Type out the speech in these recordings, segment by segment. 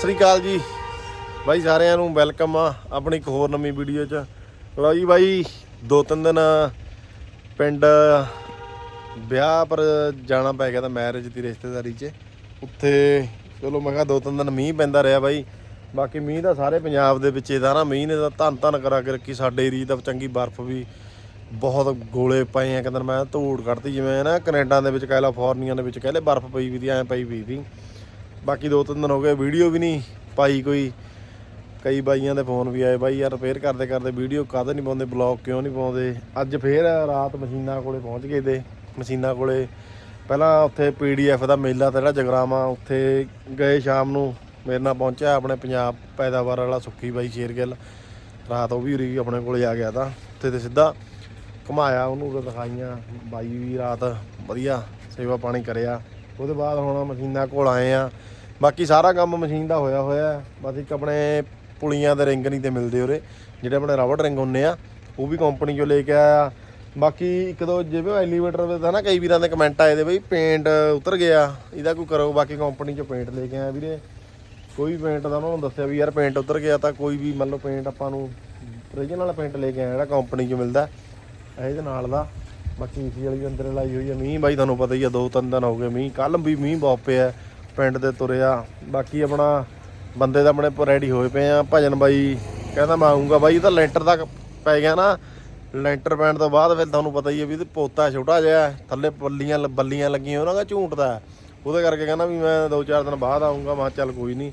ਸਤਿ ਸ੍ਰੀ ਅਕਾਲ ਜੀ। ਬਾਈ, ਸਾਰਿਆਂ ਨੂੰ ਵੈਲਕਮ ਆ ਆਪਣੀ ਇੱਕ ਹੋਰ ਨਵੀਂ ਵੀਡੀਓ 'ਚ। ਲਓ ਜੀ ਬਾਈ, ਦੋ ਤਿੰਨ ਦਿਨ ਪਿੰਡ ਵਿਆਹ ਪਰ ਜਾਣਾ ਪੈ ਗਿਆ ਤਾਂ ਮੈਰਿਜ ਦੀ ਰਿਸ਼ਤੇਦਾਰੀ 'ਚ। ਉੱਥੇ ਚਲੋ ਮੈਂ ਕਿਹਾ ਦੋ ਤਿੰਨ ਦਿਨ ਮੀਂਹ ਪੈਂਦਾ ਰਿਹਾ ਬਾਈ। ਬਾਕੀ ਮੀਂਹ ਤਾਂ ਸਾਰੇ ਪੰਜਾਬ ਦੇ ਵਿੱਚ ਇਹਦਾ ਨਾ ਮੀਂਹ ਨੇ ਤਾਂ ਧੰਨ ਧੰਨ ਕਰਾ ਕੇ ਰੱਖੀ ਸਾਡੇ ਏਰੀਏ ਤਾਂ ਚੰਗੀ ਬਰਫ਼ ਵੀ ਬਹੁਤ ਗੋਲੇ ਪਏ ਆ। ਕਹਿੰਦਾ ਮੈਂ ਧੂੜ ਕੱਢਤੀ ਜਿਵੇਂ ਨਾ ਕੈਨੇਡਾ ਦੇ ਵਿੱਚ, ਕੈਲੀਫੋਰਨੀਆ ਦੇ ਵਿੱਚ, ਕਹਿ ਕਹਿੰਦੇ ਬਰਫ਼ ਪਈ ਵੀ ਦੀ, ਐ ਪਈ ਵੀ ਦੀ। ਬਾਕੀ ਦੋ ਤਿੰਨ ਦਿਨ ਹੋ ਗਏ, ਵੀਡੀਓ ਵੀ ਨਹੀਂ ਪਾਈ ਕੋਈ। ਕਈ ਬਾਈਆਂ ਦੇ ਫੋਨ ਵੀ ਆਏ, ਬਾਈ ਯਾਰ ਰਿਪੇਅਰ ਕਰਦੇ ਕਰਦੇ ਵੀਡੀਓ ਕਾਹਦੇ ਨਹੀਂ ਪਾਉਂਦੇ ਬਲੌਗ ਕਿਉਂ ਨਹੀਂ ਪਾਉਂਦੇ? ਅੱਜ ਫੇਰ ਰਾਤ ਮਸ਼ੀਨਾਂ ਕੋਲੇ ਪਹੁੰਚ ਗਏ ਤੇ ਮਸ਼ੀਨਾਂ ਕੋਲੇ। ਪਹਿਲਾਂ ਉੱਥੇ ਪੀਡੀਐਫ ਦਾ ਮੇਲਾ ਤੇ ਜਿਹੜਾ ਜਗਰਾਮਾ ਉੱਥੇ ਗਏ ਸ਼ਾਮ ਨੂੰ, ਮੇਰੇ ਨਾਲ ਪਹੁੰਚਿਆ ਆਪਣੇ ਪੰਜਾਬ ਪੈਦਾਵਾਰ ਵਾਲਾ ਸੁੱਖੀ ਬਾਈ ਸ਼ੇਰਗਿੱਲ। ਰਾਤ ਉਹ ਵੀ ਉਰੀ ਆਪਣੇ ਕੋਲੇ ਆ ਗਿਆ ਤਾਂ, ਉੱਥੇ ਤੇ ਸਿੱਧਾ ਘੁਮਾਇਆ ਉਹਨੂੰ ਦਿਖਾਈਆਂ, ਬਾਈ ਵੀ ਰਾਤ ਵਧੀਆ ਸੇਵਾ ਪਾਣੀ ਕਰਿਆ। ਉਹਦੇ ਬਾਅਦ ਹੁਣ ਮਸ਼ੀਨਾਂ ਕੋਲ ਆਏ ਆ। ਬਾਕੀ ਸਾਰਾ ਕੰਮ ਮਸ਼ੀਨ ਦਾ ਹੋਇਆ ਹੋਇਆ ਹੈ। ਬਸ ਇੱਕ ਆਪਣੇ ਪੁਲੀਆਂ ਦੇ ਰਿੰਗ ਨਹੀਂ ਤੇ ਮਿਲਦੇ ਉਰੇ। ਜਿਹੜੇ ਆਪਣੇ ਰਬੜ ਰਿੰਗ ਹੁੰਨੇ ਆ, ਉਹ ਵੀ ਕੰਪਨੀ ਚੋਂ ਲੈ ਕੇ ਆਇਆ। ਬਾਕੀ ਇੱਕ ਦੋ ਜਿਵੇਂ ਐਲੀਵੇਟਰ ਦੇ ਤਾਂ ਨਾ ਕਈ ਵੀਰਾਂ ਦੇ ਕਮੈਂਟ ਆਏ ਦੇ ਬਈ ਪੇਂਟ ਉਤਰ ਗਿਆ। ਇਹਦਾ ਕੋਈ ਕਰੋ, ਬਾਕੀ ਕੰਪਨੀ ਚੋਂ ਪੇਂਟ ਲੈ ਕੇ ਆਇਆ ਵੀਰੇ। ਕੋਈ ਵੀ ਪੇਂਟ ਦਾ ਉਹਨਾਂ ਨੂੰ ਦੱਸਿਆ ਵੀ ਯਾਰ ਪੇਂਟ ਉਤਰ ਗਿਆ ਤਾਂ ਕੋਈ ਵੀ ਮੰਨ ਲਓ ਪੇਂਟ ਆਪਾਂ ਨੂੰ ਓਰੀਜਨਲ ਪੇਂਟ ਲੈ ਕੇ ਆਇਆ ਜਿਹੜਾ ਕੰਪਨੀ ਚੋਂ ਮਿਲਦਾ। ਇਹਦੇ ਨਾਲ ਦਾ। ਬਾਕੀ ਏਸੀ ਵਾਲੀ ਅੰਦਰ ਲਾਈ ਹੋਈ ਹੈ ਮੀਂਹ। ਬਾਈ ਤੁਹਾਨੂੰ ਪਤਾ ਹੀ ਆ, ਦੋ ਤਿੰਨ ਦਿਨ ਹੋ ਗਏ ਮੀਂਹ। ਕੱਲ ਵੀ ਮੀਂਹ ਬਹੁਤ ਪਿਆ। ਪਿੰਡ ਦੇ ਤੁਰਿਆ ਬਾਕੀ ਆਪਣਾ ਬੰਦੇ ਤਾਂ ਆਪਣੇ ਰੈਡੀ ਹੋਏ ਪਏ ਆ। ਭਜਨ ਬਾਈ ਕਹਿੰਦਾ ਮੈਂ ਆਉਂਗਾ ਬਾਈ, ਇਹ ਤਾਂ ਲੈਂਟਰ ਤੱਕ ਪੈ ਗਿਆ ਨਾ। ਲੈਂਟਰ ਪੈਣ ਤੋਂ ਬਾਅਦ ਫਿਰ ਤੁਹਾਨੂੰ ਪਤਾ ਹੀ ਹੈ ਵੀ ਤੇ ਪੋਤਾ ਛੋਟਾ ਜਿਹਾ ਥੱਲੇ ਬੱਲੀਆਂ ਬੱਲੀਆਂ ਲੱਗੀਆਂ ਉਹਨਾਂ ਦਾ ਝੂਟਦਾ ਉਹਦੇ ਕਰਕੇ ਕਹਿੰਦਾ ਵੀ ਮੈਂ ਦੋ ਚਾਰ ਦਿਨ ਬਾਅਦ ਆਉਂਗਾ ਮੈਂ ਕਿਹਾ ਚੱਲ ਕੋਈ ਨਹੀਂ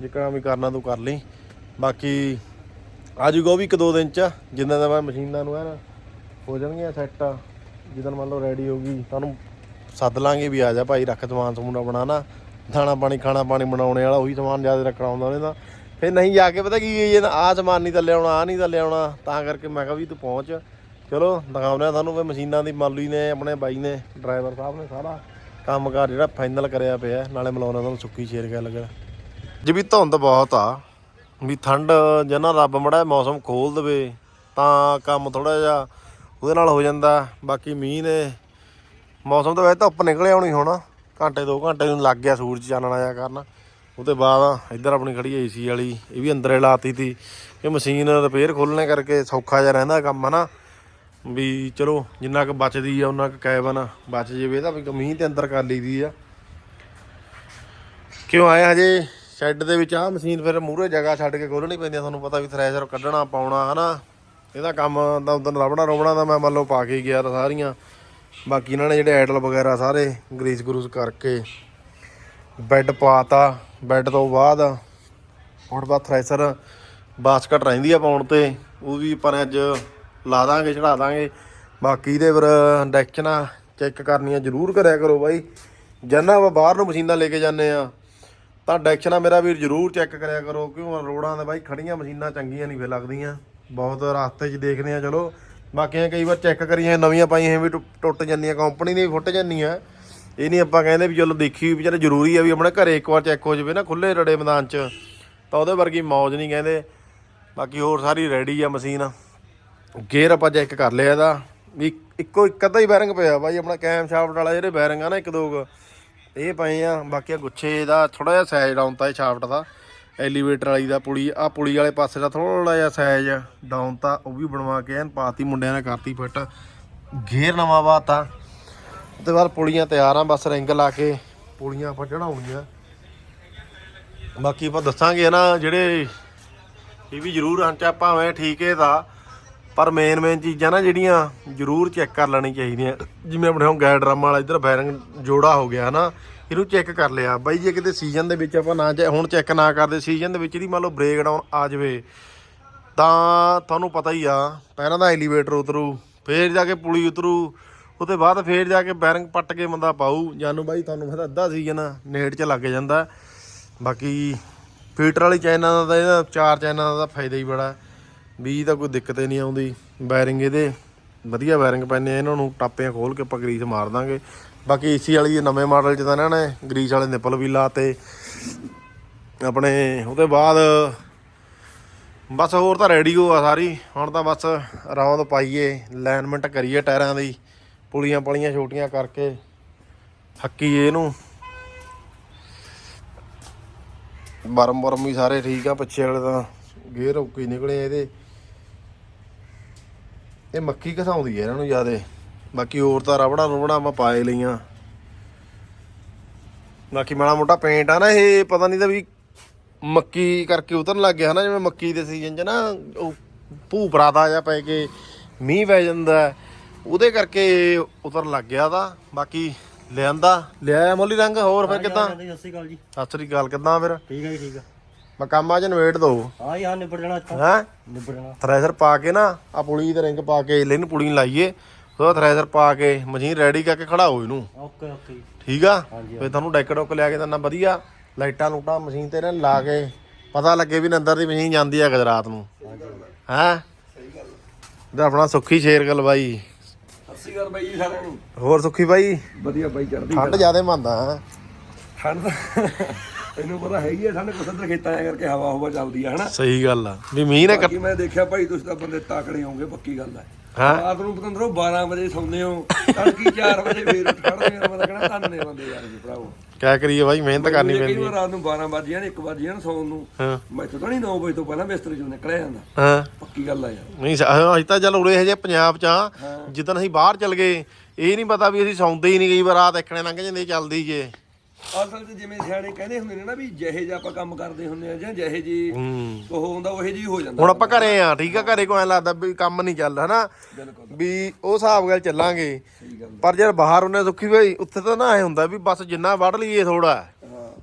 ਜਿੱਕਣਾ ਵੀ ਕਰਨਾ ਤੂੰ ਕਰ ਲਈ। ਬਾਕੀ ਆ ਜਾਊਗਾ ਉਹ ਵੀ ਇੱਕ ਦੋ ਦਿਨ ਚ। ਜਿੰਨਾ ਦਾ ਮੈਂ ਮਸ਼ੀਨਾਂ ਨੂੰ ਹੈ ਨਾ, ਹੋ ਜਾਣਗੀਆਂ ਸੈੱਟ ਜਿੱਦਣ ਮੰਨ ਲਓ ਰੈਡੀ ਹੋ ਗਈ, ਤੁਹਾਨੂੰ ਸੱਦ ਲਾਂਗੇ ਵੀ ਆ ਜਾ ਭਾਈ, ਰੱਖ ਸਮਾਨ ਸਮੂਨਾ ਬਣਾਣਾ ਦਾਣਾ ਪਾਣੀ, ਖਾਣਾ ਪਾਣੀ ਬਣਾਉਣੇ ਵਾਲਾ, ਉਹੀ ਸਮਾਨ ਜ਼ਿਆਦਾ ਰੱਖਣਾ ਹੁੰਦਾ ਉਹਨੇ ਤਾਂ। ਫਿਰ ਨਹੀਂ ਜਾ ਕੇ ਪਤਾ ਕੀ ਇਹ ਆ ਸਮਾਨ ਨਹੀਂ ਤਾਂ ਲਿਆਉਣਾ ਆ ਨਹੀਂ ਤਾਂ ਲਿਆਉਣਾ। ਤਾਂ ਕਰਕੇ ਮੈਂ ਕਿਹਾ ਵੀ ਤੂੰ ਪਹੁੰਚ। ਚਲੋ, ਦਿਖਾਉਂਦੇ ਆ ਤੁਹਾਨੂੰ ਵੀ ਮਸ਼ੀਨਾਂ ਦੀ ਮਾਲੂਈ ਨੇ, ਆਪਣੇ ਬਾਈ ਨੇ, ਡਰਾਈਵਰ ਸਾਹਿਬ ਨੇ ਸਾਰਾ ਕੰਮਕਾਰ ਜਿਹੜਾ ਫਾਈਨਲ ਕਰਿਆ ਪਿਆ। ਨਾਲੇ ਮਿਲਾਉਣਾ ਤੁਹਾਨੂੰ ਸੁੱਕੀ ਸ਼ੇਰ ਗਿਆ ਲੱਗਾ ਜੀ ਵੀ ਧੁੰਦ ਬਹੁਤ ਆ, ਵੀ ਠੰਡ ਜਨਾ ਰੱਬ ਮੜਾ ਮੌਸਮ ਖੋਲ ਦੇਵੇ, ਤਾਂ ਕੰਮ ਥੋੜਾ ਜਿਹਾ ਉਹਦੇ ਨਾਲ ਹੋ ਜਾਂਦਾ। ਬਾਕੀ ਮੀਂਹ ਨੇ, ਮੌਸਮ ਤਾਂ ਵੈਸੇ ਧੁੱਪ ਨਿਕਲਿਆ ਹੋਣੀ ਹੋਣਾ। ਘੰਟੇ ਦੋ ਘੰਟੇ ਨੂੰ ਲੱਗ ਗਿਆ ਸੂਰਜ ਚਾਨਣ ਆਇਆ ਕਰਨ। ਉਹਦੇ ਬਾਅਦ ਇੱਧਰ ਆਪਣੀ ਖੜੀ ਏਸੀ ਵਾਲੀ, ਇਹ ਵੀ ਅੰਦਰੇ ਲਾਤੀ ਤੀ। ਇਹ ਮਸ਼ੀਨ ਰਿਪੇਅਰ ਖੋਲਣੇ ਕਰਕੇ ਸੌਖਾ ਜਿਹਾ ਰਹਿੰਦਾ ਕੰਮ, ਹਨਾ? ਵੀ ਚਲੋ, ਜਿੰਨਾ ਕੁ ਬਚਦੀ ਆ ਉਹਨਾਂ ਕੁ ਕੈਬਨ ਬਚ ਜਾਵੇ ਤਾਂ ਵੀ ਮੀਂਹ ਤੇ ਅੰਦਰ ਕਰ ਲਈਦੀ ਆ। ਕਿਉਂ ਆਏ ਹਜੇ? ਸ਼ੈੱਡ ਦੇ ਵਿੱਚ ਆ ਮਸ਼ੀਨ ਫਿਰ ਮੂਹਰੇ ਜਗ੍ਹਾ ਛੱਡ ਕੇ ਖੋਲਣੀ ਪੈਂਦੀ ਆ, ਤੁਹਾਨੂੰ ਪਤਾ ਵੀ ਥ੍ਰੈਸ਼ਰ ਕੱਢਣਾ, ਪਾਉਣਾ, ਹਨਾ? ਇਹਦਾ ਕੰਮ ਤਾਂ ਉਦੋਂ ਰਬੜਾ ਰੋਬਣਾ ਦਾ ਮੈਂ ਮੰਨ ਲਓ ਪਾ ਕੇ ਗਿਆ ਤਾਂ ਸਾਰੀਆਂ। ਬਾਕੀ ਇਹਨਾਂ ਨੇ ਜਿਹੜੇ ਐਡਲ ਵਗੈਰਾ ਸਾਰੇ ਗਰੀਸ ਗਰੂਸ ਕਰਕੇ ਬੈੱਡ ਪਾਤਾ। ਬੈੱਡ ਤੋਂ ਬਾਅਦ ਹੁਣ ਬਾਅਦ ਥ੍ਰੈਸ਼ਰ ਬਾਸਕਟ ਰਹਿੰਦੀ ਆ ਪਾਉਣ ਤੇ। ਉਹ ਵੀ ਆਪਾਂ ਅੱਜ ਲਾ ਦਾਂਗੇ ਚੜਾ ਦਾਂਗੇ। ਬਾਕੀ ਇਹਦੇ ਫਿਰ ਇੰਡੈਕਸ਼ਨਾਂ ਚੈੱਕ ਕਰਨੀਆਂ ਜ਼ਰੂਰ ਕਰਿਆ ਕਰੋ ਬਾਈ। ਜਨਾ ਵਾ ਬਾਹਰ ਨੂੰ ਮਸ਼ੀਨਾਂ ਲੈ ਕੇ ਜਾਂਦੇ ਆ, ਤਾਂ ਡੈਕਸ਼ਨਾਂ ਮੇਰਾ ਵੀਰ ਜ਼ਰੂਰ ਚੈੱਕ ਕਰਿਆ ਕਰੋ। ਕਿਉਂ ਰੋਡਾਂ ਦੇ ਬਾਈ ਖੜੀਆਂ ਮਸ਼ੀਨਾਂ ਚੰਗੀਆਂ ਨਹੀਂ ਫੇ ਲੱਗਦੀਆਂ। ਬਹੁਤ ਰਸਤੇ 'ਚ ਦੇਖਦੇ ਆ, ਚਲੋ। ਬਾਕੀਆਂ ਕਈ ਵਾਰ ਚੈੱਕ ਕਰੀਆਂ ਨਵੀਆਂ ਪਾਈਆਂ ਵੀ ਟੁ- ਟੁੱਟ ਜਾਂਦੀਆਂ ਕੰਪਨੀ ਦੀਆਂ ਵੀ ਫੁੱਟ ਜਾਂਦੀਆਂ। ਇਹ ਨਹੀਂ ਆਪਾਂ ਕਹਿੰਦੇ ਵੀ ਚਲੋ ਦੇਖੀ ਵੀ ਵਿਚਾਰੇ ਜ਼ਰੂਰੀ ਆ ਵੀ ਆਪਣੇ ਘਰੇ ਇੱਕ ਵਾਰ ਚੈੱਕ ਹੋ ਜਾਵੇ ਨਾ ਖੁੱਲੇ ਰੜੇ ਮੈਦਾਨ 'ਚ। ਤਾਂ ਉਹਦੇ ਵਰਗੀ ਮੌਜ ਨਹੀਂ ਕਹਿੰਦੇ। ਬਾਕੀ ਹੋਰ ਸਾਰੀ ਰੈਡੀ ਆ ਮਸ਼ੀਨ ਗੇਅਰ ਆਪਾਂ ਚੈੱਕ ਕਰ ਲਿਆ ਇਹਦਾ। ਵੀ ਇੱਕੋ ਇੱਕ ਅੱਧਾ ਹੀ ਬੈਰਿੰਗ ਪਿਆ ਬਾਈ, ਆਪਣਾ ਕੈਮ ਸ਼ਾਫਟ ਵਾਲਾ ਜਿਹੜੇ ਬੈਰਿੰਗ ਆ ਨਾ ਇੱਕ ਦੋ ਇਹ ਪਏ ਆ, ਬਾਕੀ ਆ ਗੁੱਛੇ ਦਾ ਥੋੜਾ ਜਿਹਾ ਸਾਈਜ਼ ਡਾਊਨ ਤਾਂ ਇਹ ਸ਼ਾਫਟ ਦਾ। ਐਲੀਵੇਟਰ ਵਾਲੀ ਦਾ ਪੁਲੀ ਆ ਪੁਲੀ ਵਾਲੇ ਪਾਸੇ ਦਾ ਥੋੜਾ ਜਿਹਾ ਸਾਈਜ਼ ਡਾਊਨ ਤਾਂ ਉਹ ਵੀ ਬਣਵਾ ਕੇ ਐਨ ਪਾਤੀ, ਮੁੰਡਿਆਂ ਨੇ ਕਰਤੀ ਫਿੱਟ ਗੇਅਰ ਨਵਾਂ ਪਾਤਾ ਤੇ ਬਾਅਦ ਪੁਲੀਆਂ ਤਿਆਰ ਆ, ਬਸ ਰਿੰਗ ਲਾ ਕੇ ਪੁਲੀਆਂ ਆਪਾਂ ਚੜਾਉਣੀਆਂ। ਬਾਕੀ ਆਪਾਂ ਦੱਸਾਂਗੇ ਨਾ ਜਿਹੜੇ ਇਹ ਵੀ ਜ਼ਰੂਰ ਹੰਚਾ ਭਾਵੇਂ ਠੀਕ ਹੈ ਦਾ ਪਰ ਮੇਨ ਮੇਨ ਚੀਜ਼ਾਂ ਨਾ ਜਿਹੜੀਆਂ ਜ਼ਰੂਰ ਚੈੱਕ ਕਰ ਲੈਣੀ ਚਾਹੀਦੀਆਂ। ਜਿਵੇਂ ਆਪਣੇ ਹੁਣ ਗੈਰ ਡਰਮ ਵਾਲਾ ਇੱਧਰ ਬੈਰਿੰਗ ਜੋੜਾ ਹੋ ਗਿਆ ਨਾ ਇਹਨੂੰ ਚੈੱਕ ਕਰ ਲਿਆ। ਬਾਈ, ਜੇ ਕਿਤੇ ਸੀਜ਼ਨ ਦੇ ਵਿੱਚ ਆਪਾਂ ਨਾ ਚੈ- ਹੁਣ ਚੈੱਕ ਨਾ ਕਰਦੇ ਸੀਜ਼ਨ ਦੇ ਵਿੱਚ ਇਹਦੀ ਮੰਨ ਲਓ ਬ੍ਰੇਕ ਡਾਊਨ ਆ ਜਾਵੇ, ਤਾਂ ਤੁਹਾਨੂੰ ਪਤਾ ਹੀ ਆ, ਪਹਿਲਾਂ ਦਾ ਐਲੀਵੇਟਰ ਉਤਰੂ, ਫੇਰ ਜਾ ਕੇ ਪੁਲੀ ਉਤਰੂ, ਉਹਦੇ ਬਾਅਦ ਫੇਰ ਜਾ ਕੇ ਬੈਰਿੰਗ ਪੱਟ ਕੇ ਬੰਦਾ ਪਾਊ। ਜਾਨੂੰ ਬਾਈ, ਤੁਹਾਨੂੰ ਪਤਾ ਅੱਧਾ ਸੀਜ਼ਨ ਨੇੜ 'ਚ ਲੱਗ ਜਾਂਦਾ। ਬਾਕੀ ਫੀਟਰ ਵਾਲੀ ਚੈਨਾਂ ਦਾ ਤਾਂ ਇਹਦਾ ਚਾਰ ਚੈਨਾਂ ਦਾ ਤਾਂ ਫਾਇਦਾ ਹੀ ਬੜਾ। ਵੀ ਤਾਂ ਕੋਈ ਦਿੱਕਤ ਹੀ ਨਹੀਂ ਆਉਂਦੀ। ਬੈਰਿੰਗ ਇਹਦੇ, ਵਧੀਆ ਬੈਰਿੰਗ ਪੈਣੇ ਇਹਨਾਂ ਨੂੰ ਟਾਪਿਆਂ ਖੋਲ ਕੇ ਆਪਾਂ ਗਰੀਸ ਮਾਰ ਦਾਂਗੇ। ਬਾਕੀ ਏਸੀ ਵਾਲੀ ਇਹ ਨਵੇਂ ਮਾਡਲ 'ਚ ਤਾਂ ਇਹਨਾਂ ਨੇ ਗਰੀਸ ਵਾਲੇ ਨਿਪਲ ਵੀ ਲਾਤੇ। ਆਪਣੇ ਉਹਦੇ ਬਾਅਦ ਬਸ ਹੋਰ ਤਾਂ ਰੈਡੀ ਹੋ ਆ ਸਾਰੀ। ਹੁਣ ਤਾਂ ਬਸ ਰੌਂਦ ਪਾਈਏ ਲਾਈਨਮੈਂਟ ਕਰੀਏ ਟਾਇਰਾਂ ਦੀ, ਪੁਲੀਆਂ ਪਲੀਆਂ ਛੋਟੀਆਂ ਕਰਕੇ ਹੱਕੀਏ ਇਹਨੂੰ। ਬਰਮ ਬਰਮ ਵੀ ਸਾਰੇ ਠੀਕ ਆ, ਪਿੱਛੇ ਵਾਲੇ ਤਾਂ ਗੇਅਰ ਓਕੇ ਹੀ ਨਿਕਲੇ ਇਹਦੇ। ਇਹ ਮੱਕੀ ਘਸਾਉਂਦੀ ਹੈ ਇਹਨਾਂ ਨੂੰ ਜਿਆਦੇ। ਬਾਕੀ ਹੋਰ ਤਾਂ ਰਬੜਾ ਰੁਬੜਾ ਮੈਂ ਪਾਏ ਲਈਆਂ। ਬਾਕੀ ਮਾੜਾ ਮੋਟਾ ਪੇਂਟ ਆ ਨਾ ਇਹ ਪਤਾ ਨਹੀਂ ਤਾਂ ਵੀ ਮੱਕੀ ਕਰਕੇ ਉਤਰਨ ਲੱਗ ਗਿਆ ਹਨਾ ਜਿਵੇਂ ਮੱਕੀ ਦੇ ਸੀਜ਼ਨ 'ਚ ਨਾ ਉਹ ਭੂਪਰਾ ਦਾ ਜਾਂ ਪੈ ਕੇ ਮੀਂਹ ਪੈ ਜਾਂਦਾ ਉਹਦੇ ਕਰਕੇ ਉਤਰਨ ਲੱਗ ਗਿਆ ਤਾਂ। ਬਾਕੀ ਲਿਆਂਦਾ ਲਿਆਇਆ ਮੋਲੀ ਰੰਗ ਹੋਰ ਫਿਰ ਕਿਦਾਂ? ਸਤਿ ਸ਼੍ਰੀ ਅਕਾਲ ਜੀ। ਸਤਿ ਸ੍ਰੀ ਅਕਾਲ ਕਿਦਾਂ ਫਿਰ? ਠੀਕ ਹੈ ਜੀ ਠੀਕ ਹੈ ਮੈਂ ਕੰਮ ਆ ਚ ਨਵੇੜ ਦੋ। ਹਾਂ ਯਾਰ ਨਿਬੜ ਜਾਣਾ ਹੈ? ਨਿਬੜ ਜਾਣਾ। ਥ੍ਰੈਸ਼ਰ ਪਾ ਕੇ ਨਾ ਆ ਪੁਲੀ ਤੇ ਰਿੰਗ ਪਾ ਕੇ ਲੈਨ ਪੁਲੀ ਲਾਈਏ। ਉਹਦਾ ਥ੍ਰੈਸ਼ਰ ਪਾ ਕੇ ਮਸ਼ੀਨ ਰੈਡੀ ਕਰਕੇ ਖੜਾਓ ਇਹਨੂੰ। ਓਕੇ ਓਕੇ ਠੀਕ ਆ? ਫੇ ਤੁਹਾਨੂੰ ਡੈਕ ਡੁੱਕ ਲਿਆ ਕੇ ਦਿੰਦਾ ਵਧੀਆ। ਲਾਈਟਾਂ ਲੂਟਾਂ ਮਸ਼ੀਨ ਤੇ ਨਾ ਲਾ ਕੇ ਪਤਾ ਲੱਗੇ ਵੀ ਅੰਦਰ ਦੀ ਮਸ਼ੀਨ ਜਾਂਦੀ ਆ ਕਦ ਰਾਤ ਨੂੰ। ਹੈ? ਸਹੀ ਗੱਲ ਆਪਣਾ ਸੁੱਖੀ ਸ਼ੇਰ ਗੱਲ ਬਾਈ। ਸਤਿ ਸ਼੍ਰੀ ਅਕਾਲ ਬਾਈ ਜੀ ਸਾਰਿਆਂ ਨੂੰ। ਹੋਰ ਸੁੱਖੀ ਬਾਈ? ਵਧੀਆ ਬਾਈ ਚੜ੍ਹਦੀ ਠੰਡ ਜ਼ਿਆਦੇ ਮੰਨਦਾ ਹੈ? ਠੰਡ ਤੈਨੂੰ ਪਤਾ ਹੈਗੀ ਆ ਠੰਡ ਕੁਸਦਰ ਖੇਤਾਂ ਆ ਕਰਕੇ ਹਵਾ ਹਵਾ ਚੱਲਦੀ ਆ ਹਨਾ? ਸਹੀ ਗੱਲ ਆ। ਵੀ ਮੀਂਹ ਨੇ ਬਾਕੀ ਮੈਂ ਦੇਖਿਆ ਭਾਈ ਤੁਸੀਂ ਤਾਂ ਬੰਦੇ ਤਾਕੜੇ ਹੋਗੇ ਪੱਕੀ ਗੱਲ ਹੈ ਹਾਂ। ਰਾਤ ਨੂੰ ਪਤੰਦਰੋ 12 ਵਜੇ ਸੌਂਦੇ ਹੋ ਤੜਕੀ 4 ਵਜੇ ਫੇਰ ਉੱਠ ਖੜਦੇ ਆ ਮੈਂ ਕਹਿੰਦਾ ਧੰਨ ਨੇ ਬੰਦੇ ਯਾਰ ਜੀ ਭਰਾਵੋ। ਕਿਆ ਕਰੀਏ ਬਾਈ ਮਿਹਨਤ ਕਰਨੀ ਪੈਂਦੀ ਵਾਰ ਰਾਤ ਨੂੰ 12 ਵਜੇ ਜਾਣ 1 ਵਜੇ ਜਾਣ ਸੌਣ ਨੂੰ। ਹਾਂ। ਮੈਥੋਂ ਤਾਂ ਨਹੀਂ 9 ਵਜੇ ਤੋਂ ਪਹਿਲਾਂ ਬਿਸਤਰੇ ਚੋਂ ਨਿਕਲਿਆ ਜਾਂਦਾ। ਹਾਂ। ਪੱਕੀ ਗੱਲ ਆ ਯਾਰ। ਨਹੀਂ ਸ- ਅਸੀਂ ਤਾਂ ਚੱਲ ਉਰੇ ਹਜੇ ਪੰਜਾਬ ਚ ਆ ਜਿੱਦਣ ਅਸੀਂ ਬਾਹਰ ਚਲ ਗਏ ਇਹ ਨਹੀਂ ਪਤਾ ਵੀ ਅਸੀਂ ਸੌਂਦੇ ਹੀ ਨਹੀਂ ਕਈ ਵਾਰ ਰਾਤ ਇੱਕਣੇ ਲੰਘ ਜਾਂਦੇ ਚੱਲਦੀ ਜੇ। ਅਸਲ 'ਚ ਜਿਵੇਂ ਸਿਆਣੇ ਕਹਿੰਦੇ ਹੁੰਦੇ ਨੇ ਨਾ ਵੀ ਜਿਹੇ ਜਿਹਾ ਆਪਾਂ ਕੰਮ ਕਰਦੇ ਹੁੰਦੇ ਆ ਜਾਂ ਜਿਹੇ ਜੀ ਉਹ ਹੁੰਦਾ ਉਹੇ ਜੀ ਹੋ ਜਾਂਦਾ ਹੁਣ ਆਪਾਂ ਘਰੇ ਆ ਠੀਕ ਆ ਘਰੇ ਕੋਈ ਐ ਲੱਗਦਾ ਵੀ ਕੰਮ ਨਹੀਂ ਚੱਲ ਹਨਾ? ਬਿਲਕੁਲ। ਵੀ ਉਹ ਹਿਸਾਬ ਨਾਲ ਚੱਲਾਂਗੇ। ਸਹੀ ਗੱਲ ਪਰ ਜਦ ਬਾਹਰ ਉਹਨੇ ਸੁੱਖੀ ਬਈ ਉੱਥੇ ਤਾਂ ਨਾ ਐ ਹੁੰਦਾ ਵੀ ਬਸ ਜਿੰਨਾ ਵੜ ਲਈਏ ਥੋੜਾ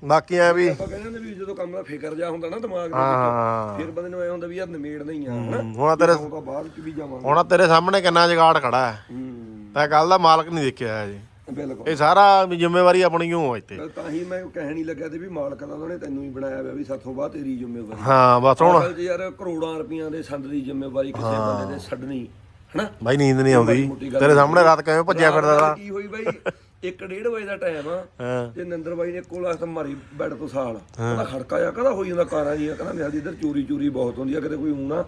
ਬਾਕੀ ਐ ਵੀ ਆਪਾਂ ਕਹਿੰਦੇ ਹੁੰਦੇ ਵੀ ਜਦੋਂ ਕੰਮ ਦਾ ਫਿਕਰ ਜਾ ਹੁੰਦਾ ਨਾ ਦਿਮਾਗ ਦੇ ਵਿੱਚ ਫਿਰ ਬੰਦੇ ਨੂੰ ਐ ਹੁੰਦਾ ਵੀ ਯਾਰ ਨਿਮੇੜਨਾ ਹੀ ਆ ਹਨਾ? ਹੁਣ ਤੇਰੇ ਬਾਅਦ ਚ ਵੀ ਜਾਵਾਂਗੇ। ਹੁਣ ਤੇਰੇ ਸਾਹਮਣੇ ਕਿੰਨਾ ਜਗਾੜ ਖੜਾ ਹੈ। ਤਾਂ ਕੱਲ ਦਾ ਮਾਲਕ ਨਹੀਂ ਦੇਖਿਆ ਹਜੇ ਬਿਲਕੁਲ। ਇਹ ਸਾਰਾ ਵੀ ਜ਼ਿੰਮੇਵਾਰੀ ਆਪਣੀ ਆ ਇੱਥੇ। ਤਾਂ ਹੀ ਮੈਂ ਕਹਿਣ ਹੀ ਲੱਗਾ ਤੇ ਵੀ ਮਾਲਕ ਦਾ ਉਹਨਾਂ ਤੈਨੂੰ ਹੀ ਬਣਾਇਆ ਹੋਇਆ ਵੀ ਸਾਥੋਂ ਬਾਅਦ ਤੇਰੀ ਜ਼ਿੰਮੇਵਾਰੀ। ਹਾਂ ਬਸ ਹੁਣ ਅਸਲ 'ਚ ਯਾਰ ਕਰੋੜਾਂ ਰੁਪਈਆਂ ਦੇ ਸੰਦ ਦੀ ਜ਼ਿੰਮੇਵਾਰੀ ਕਿਸੇ ਬੰਦੇ ਦੇ ਛੱਡਣੀ ਹਨਾ? ਬਾਈ ਨੀਂਦ ਨਹੀਂ ਆਉਂਦੀ। ਤੇਰੇ ਸਾਹਮਣੇ ਰਾਤ ਕਿਵੇਂ ਭੱਜਿਆ ਫਿਰਦਾ ਤਾ ਕੀ ਹੋਈ ਬਾਈ? 1:30 ਵਜੇ ਦਾ ਟਾਈਮ ਆ। ਹਾਂ। ਤੇ ਨੰਦਰ ਬਾਈ ਨੇ ਕੋਲ ਆ ਮਾਰੀ ਬੈੱਡ ਤੋਂ ਸਾਲ। ਉਹਦਾ ਖੜਕਾ ਜਾ ਕਦਾ ਹੋਈ ਜਾਂਦਾ ਕਾਰਾਂ ਜੀਆਂ ਕਹਿੰਦਾ ਮੇਰੇ ਇੱਧਰ ਚੋਰੀ ਚੋਰੀ ਬਹੁਤ ਹੁੰਦੀ ਆ ਕਿਤੇ ਕੋਈ ਊਣਾ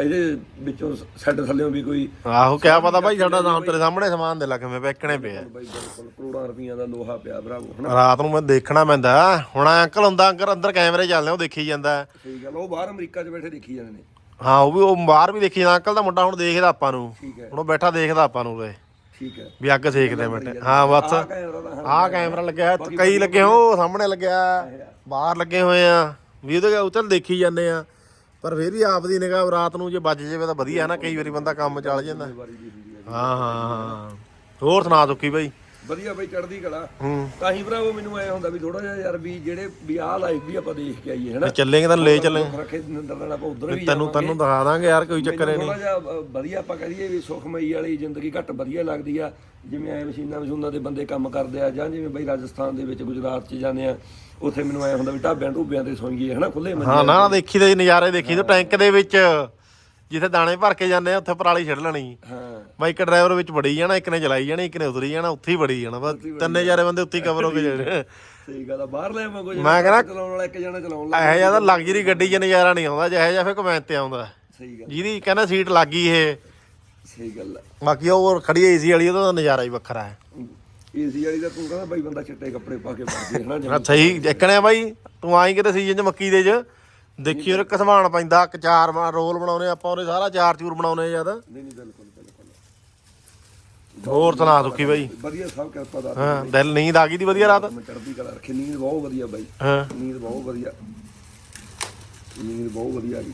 ਇਹਦੇ ਵਿੱਚੋਂ ਸੈੱਡ ਥੱਲੇੋਂ ਵੀ ਕੋਈ ਆਹੋ ਕਿਆ ਪਤਾ ਭਾਈ ਸਾਡਾ ਨਾਮ ਤੇਰੇ ਸਾਹਮਣੇ ਸਮਾਨ ਦੇ ਲੱਗ ਮੈਂ ਵੇਖਣੇ ਪਿਆ ਬਾਈ ਬਿਲਕੁਲ ਕਰੋੜਾਂ ਰੁਪਈਆਂ ਦਾ ਲੋਹਾ ਪਿਆ ਭਰਾਵੋ ਹਨਾ? ਰਾਤ ਨੂੰ ਮੈਂ ਦੇਖਣਾ ਪੈਂਦਾ। ਹੁਣ ਅੰਕਲ ਹੁੰਦਾ ਅੰਕਲ ਅੰਦਰ ਕੈਮਰੇ ਚੱਲਦੇ ਉਹ ਦੇਖੀ ਜਾਂਦਾ। ਸਹੀ ਗੱਲ ਉਹ ਬਾਹਰ ਅਮਰੀਕਾ 'ਚ ਬੈਠੇ ਦੇਖੀ ਜਾਂਦੇ ਨੇ। ਹਾਂ ਉਹ ਵੀ ਉਹ ਬਾਹਰ ਵੀ ਦੇਖੀ ਜਾਂਦਾ। ਅੰਕਲ ਦਾ ਮੁੰਡਾ ਹੁਣ ਦੇਖਦਾ ਆਪਾਂ ਨੂੰ। ਠੀਕ ਹੈ। ਹੁਣ ਉਹ ਬੈਠਾ ਦੇਖਦਾ ਆਪਾਂ ਨੂੰ ਉਰੇ। ਠੀਕ ਹੈ। ਵੀ ਅੱਗ ਸੇਕਦੇ ਬੈਠੇ। ਹਾਂ ਬਸ। ਆਹ ਕੈਮਰਾ ਲੱਗਿਆ ਕਈ ਲੱਗੇ ਹੋ ਉਹ ਸਾਹਮਣੇ ਲੱਗਿਆ। ਬਾਹਰ ਲੱਗੇ ਹੋਏ ਆ। ਵੀ ਉਹਦੇ ਉੱਤੇ ਦੇਖੀ ਜਾਂਦੇ ਆ। ਪਰ ਫਿਰ ਵੀ ਆਪ ਦੀ ਨਿਗਾਹ ਰਾਤ ਨੂੰ ਜੇ ਵੱਜ ਜਾਵੇ ਤਾਂ ਵਧੀਆ ਨਾ ਕਈ ਵਾਰੀ ਬੰਦਾ ਕੰਮ ਚੱਲ ਜਾਂਦਾ। ਹੈ ਹਾਂ ਹੋਰ ਸੁਣਾ ਸੁੱਕੀ ਬਾਈ। ਵਧੀਆ ਬਾਈ ਚੜ੍ਹਦੀ ਕਲਾ। ਹੂੰ। ਤਾਂ ਹੀ ਭਰਾਵੋ ਮੈਨੂੰ ਐ ਹੁੰਦਾ ਵੀ ਥੋੜਾ ਜਿਹਾ ਯਾਰ ਵੀ ਜਿਹੜੇ ਵੀ ਆਹ ਲਾਈਫ ਵੀ ਆਪਾਂ ਦੇਖ ਕੇ ਆਈਏ ਹਨਾ ਚੱਲੇਂਗੇ ਤਾਂ ਲੈ ਚੱਲੇ ਰੱਖੇ ਨੰਦਰ ਨਾਲ ਆਪਾਂ ਉਧਰ ਵੀ ਤੈਨੂੰ ਤੈਨੂੰ ਦਿਖਾ ਦਾਂਗੇ ਯਾਰ ਕੋਈ ਚੱਕਰ ਨਹੀਂ। ਥੋੜਾ ਜਿਹਾ ਵਧੀਆ ਆਪਾਂ ਕਹੀਏ ਵੀ ਸੁਖਮਈ ਵਾਲੀ ਜ਼ਿੰਦਗੀ ਘੱਟ ਵਧੀਆ ਲੱਗਦੀ ਆ। ਜਿਵੇਂ ਐ ਮਸ਼ੀਨਾਂ ਮਸ਼ੂਨਾਂ ਦੇ ਬੰਦੇ ਕੰਮ ਕਰਦੇ ਆ ਜਾਂ ਜਿਵੇਂ ਬਈ ਰਾਜਸਥਾਨ ਦੇ ਵਿੱਚ ਗੁਜਰਾਤ 'ਚ ਜਾਂਦੇ ਆ। ਉੱਥੇ ਮੈਨੂੰ ਐ ਹੁੰਦਾ ਵੀ ਢਾਬਿਆਂ ਢੂਬਿਆਂ ਤੇ ਸੌਂਈਏ ਹਨਾ ਖੁੱਲੇ ਮੰਜੇ ਹਾਂ ਨਾ ਦੇਖੀ ਤੇ ਨਜ਼ਾਰੇ ਦੇਖੀ ਤੇ ਟੈਂਕ ਦੇ ਵਿੱਚ ਜਿੱਥੇ ਦਾਣੇ ਭਰ ਕੇ ਜਾਂਦੇ ਆ ਉੱਥੇ ਪਰਾਲੀ ਛੱਡ ਲੈਣੀ। ਹਾਂ। ਮੈਂ ਇੱਕ ਡਰਾਈਵਰ ਵਿੱਚ ਵੜੀ ਜਾਣਾ ਇੱਕ ਨੇ ਚਲਾਈ ਜਾਣੀ ਇੱਕ ਨੇ ਉਤਰੀ ਜਾਣਾ ਉੱਥੇ ਹੀ ਵੜੀ ਜਾਣਾ ਬਸ ਤਿੰਨੇ ਚਾਰੇ ਬੰਦੇ ਉੱਥੇ ਹੀ ਕਵਰ ਹੋ ਕੇ ਜਾਣੇ। ਸਹੀ ਗੱਲ ਆ ਬਾਹਰ ਲੈ ਆਵਾਂ ਕੋਈ ਮੈਂ ਕਹਿੰਦਾ- ਚਲਾਉਣ ਵਾਲਾ ਇੱਕ ਜਣਾ ਚਲਾਉਣ ਲੱਗ ਇਹੋ ਤਾਂ ਲਗਜ਼ਰੀ ਗੱਡੀ 'ਚ ਨਜ਼ਾਰਾ ਨਹੀਂ ਆਉਂਦਾ ਜਿਹੋ ਜਿਹਾ ਫਿਰ ਕਮੈਂਟ ਤੇ ਆਉਂਦਾ। ਸਹੀ ਗੱਲ। ਜਿਹਦੀ ਕਹਿੰਦਾ ਸੀਟ ਲੱਗੀ ਇਹ। ਸਹੀ ਗੱਲ ਆ। ਬਾਕੀ ਉਹ ਖੜੀ ਏਸੀ ਵਾਲੀ ਉਹਦਾ ਨਜ਼ਾਰਾ ਹੀ ਵੱਖਰਾ ਹੈ। ਏਸੀ ਵਾਲੀ ਦਾ ਤੂੰ ਕਹਿੰਦਾ ਬਾਈ ਬੰਦਾ ਚਿੱਟੇ ਕੱਪੜੇ ਪਾ ਕੇ ਵਰਦੇ ਹਨਾ ਹਾਂ, ਸਹੀ ਇੱਕਣੇ ਬਾਈ ਤੂੰ ਆਈ ਕਿਤੇ ਸੀਜ਼ਨ 'ਚ ਮੱਕੀ ਦੇ 'ਚ ਦੇਖੀ ਉਹ ਕਸਮਾਨ ਪੈਂਦਾ ਇੱਕ ਚਾਰ ਮਾ ਰੋਲ ਬਣਾਉਨੇ ਆਪਾਂ ਉਹਦੇ ਸਾਰਾ ਚਾਰ ਚੂਰ ਬਣਾਉਨੇ ਜਦ ਨਹੀਂ ਨਹੀਂ ਬਿਲਕੁਲ ਬਿਲਕੁਲ। ਹੋਰ ਸੁਣਾ ਸੁੱਕੀ ਬਾਈ। ਵਧੀਆ ਸਭ ਕਿਰਪਾ ਦਾ ਹਾਂ ਦਿਲ ਨੀਂਦ ਆ ਗਈ ਦੀ ਵਧੀਆ ਰਾਤ? ਮੈਂ ਚੜ੍ਹਦੀ ਕਲਾ ਰੱਖੀ ਨੀਂਦ ਬਹੁਤ ਵਧੀਆ ਬਾਈ। ਹਾਂ। ਨੀਂਦ ਬਹੁਤ ਵਧੀਆ। ਨੀਂਦ ਬਹੁਤ ਵਧੀਆ ਆ ਗਈ।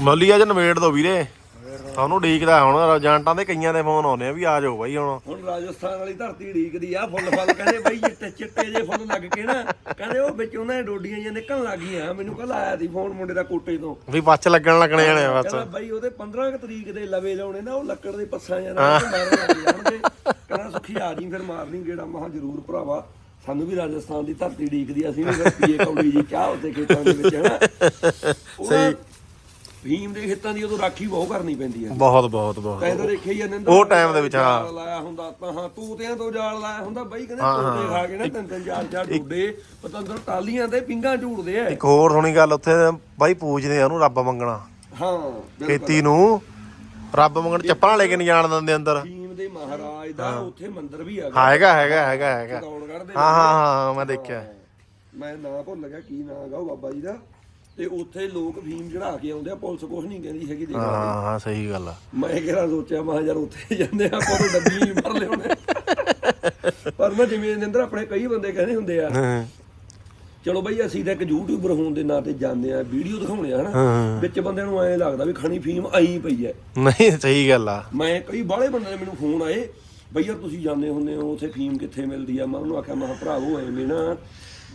ਮੌਲੀ ਅੱਜ ਨਵੇੜ ਦੋ ਵੀਰੇ? ਤੁਹਾਨੂੰ ਡੀਕਦਾ ਹੁਣ ਏਜੰਟਾਂ ਦੇ ਕਈਆਂ ਦੇ ਫੋਨ ਆਉਨੇ ਆ ਵੀ ਆ ਜਾਓ ਬਾਈ ਹੁਣ। ਹੁਣ ਰਾਜਸਥਾਨ ਵਾਲੀ ਧਰਤੀ ਢੀਕਦੀ ਆ ਫੁੱਲ ਫਲ ਕਹਿੰਦੇ ਬਈ ਚਿੱਟੇ ਚਿੱਟੇ ਜੇ ਫੁੱਲ ਲੱਗ ਕੇ ਨਾ ਕਹਿੰਦੇ ਉਹ ਵਿੱਚ ਉਹਨਾਂ ਦੇ ਡੋਡੀਆਂ ਜਾਂ ਨਿਕਲਣ ਲੱਗ ਗਈਆਂ ਮੈਨੂੰ ਕੱਲ ਆਇਆ ਸੀ ਫੋਨ ਮੁੰਡੇ ਦਾ ਕੋਟੇ ਤੋਂ। ਵੀ ਪੱਛ ਲੱਗਣ ਲੱਗਣੇ ਜਾਣੇ ਆ ਬਸ। ਕਹਿੰਦਾ ਬਾਈ ਉਹਦੇ 15 ਕੁ ਤਰੀਕ ਦੇ ਲਵੇ ਲਾਉਣੇ ਨਾ ਉਹ ਲੱਕੜ ਦੇ ਪੱਸਾਂ ਜਾਂ ਨਾਲ ਮਾਰਨ ਲੱਗ ਜਾਣਗੇ। ਕਹਿੰਦਾ ਸੁਖੀ ਆ ਜੀ ਫਿਰ ਮਾਰਨੀ ਗੇੜਾ। ਮਹਾ ਜ਼ਰੂਰ ਭਰਾਵਾ ਸਾਨੂੰ ਵੀ ਰਾਜਸਥਾਨ ਦੀ ਧਰਤੀ ਢੀਕਦੀ ਆ, ਅਸੀਂ ਵੀ ਫਿਰ ਪੀਏ ਕੌੜੀ ਜੀ ਚਾਹ ਉੱਤੇ ਖੇਤਾਂ ਦੇ ਵਿੱਚ ਹਨਾ ਸਹੀ। ਭੀਮ ਦੇ ਖੇਤਾਂ ਦੀ ਉਦੋਂ ਰਾਖੀ ਬਹੁਤ ਕਰਨੀ ਪੈਂਦੀ ਆ ਬਹੁਤ ਬਹੁਤ ਬਹੁਤ। ਤੈਨੂੰ ਦੇਖਿਆ ਹੀ ਆ ਉਹ time ਦੇ ਵਿੱਚ, ਹਾਂ। ਜਾਲ ਲਾਇਆ ਹੁੰਦਾ ਤਾਂ ਹਾਂ ਤੂਤਿਆਂ ਤੋਂ ਜਾਲ ਲਾਇਆ ਹੁੰਦਾ ਬਾਈ ਕਹਿੰਦੇ ਤੋਤੇ ਖਾ ਕੇ ਨਾ ਤਿੰਨ ਤਿੰਨ ਚਾਰ ਚਾਰ ਡੁੱਡੇ ਪਤੰਦਰ ਟਾਲੀਆਂ ਤੇ ਪਿੰਗਾਂ ਝੂੜਦੇ ਆ। ਇੱਕ ਹੋਰ ਸੁਣੀ ਗੱਲ ਉੱਥੇ ਬਾਈ ਪੂਜਦੇ ਆ ਉਹਨੂੰ ਰੱਬ ਮੰਗਣਾ। ਹਾਂ ਬਿਲਕੁਲ। ਖੇਤੀ ਨੂੰ ਰੱਬ ਮੰਗਣ ਚੱਪਲਾਂ ਲੈ ਕੇ ਨਹੀਂ ਜਾਣ ਦਿੰਦੇ ਅੰਦਰ। ਭੀਮ ਦੇ ਮਹਾਰਾਜ ਦਾ ਉੱਥੇ ਮੰਦਿਰ ਵੀ ਹੈਗਾ ਹੈਗਾ ਹੈਗਾ ਹੈਗਾ। ਹੈਗਾ ਦੇ ਹਾਂ ਹਾਂ ਹਾਂ ਮੈਂ ਦੇਖਿਆ। ਮੈਂ ਨਾਂ ਭੁੱਲ ਗਿਆ ਕੀ ਨਾਂ ਹੈਗਾ ਉਹ ਬਾਬਾ ਜੀ ਦਾ। ਤੇ ਉੱਥੇ ਲੋਕ ਫੀਮ ਚੜਾ ਕੇ ਆਉਂਦੇ ਆ ਪੁਲਿਸ ਕੁਝ ਨਹੀਂ ਕਹਿੰਦੀ ਹੈਗੀ ਦੇਖ ਹਾਂ ਹਾਂ ਸਹੀ ਗੱਲ ਆ। ਮੈਂ ਕਿਹੜਾ ਸੋਚਿਆ ਮੈਂ ਕਿਹਾ ਯਾਰ ਉੱਥੇ ਜਾਂਦੇ ਆ ਆਪਾਂ ਤਾਂ ਡੱਬੀ ਹੀ ਭਰ ਲਿਆਉਣੇ ਪਰ ਮੈਂ ਜਿਵੇਂ ਨਿੰਦਰ ਆਪਣੇ ਕਈ ਬੰਦੇ ਕਹਿੰਦੇ ਹੁੰਦੇ ਆ ਹਾਂ। ਚਲੋ ਬਈ ਅਸੀਂ ਤਾਂ ਇੱਕ ਯੂਟਿਊਬਰ ਹੋਣ ਦੇ ਨਾਂ ਤੇ ਜਾਂਦੇ ਆ ਵੀਡੀਓ ਦਿਖਾਉਣੇ ਆ ਹਨਾ। ਵਿੱਚ ਬੰਦੇ ਨੂੰ ਐਂ ਲੱਗਦਾ ਵੀ ਖਣੀ ਫੀਮ ਆਈ ਪਈ ਐ। ਨਹੀਂ ਸਹੀ ਗੱਲ ਆ। ਮੈਂ ਕਈ ਬਾਹਲੇ ਬੰਦੇ ਨੇ ਮੈਨੂੰ ਫੋਨ ਆਏ ਬਈ ਯਾਰ ਤੁਸੀਂ ਜਾਂਦੇ ਹੁੰਦੇ ਹੋ ਉੱਥੇ ਫੀਮ ਕਿੱਥੇ ਮਿਲਦੀ ਆ? ਮੈਂ ਉਹਨੂੰ ਆਖਿਆ ਮੈਂ ਕਿਹਾ ਭਰਾਵੋ ਐਵੇਂ ਨਾ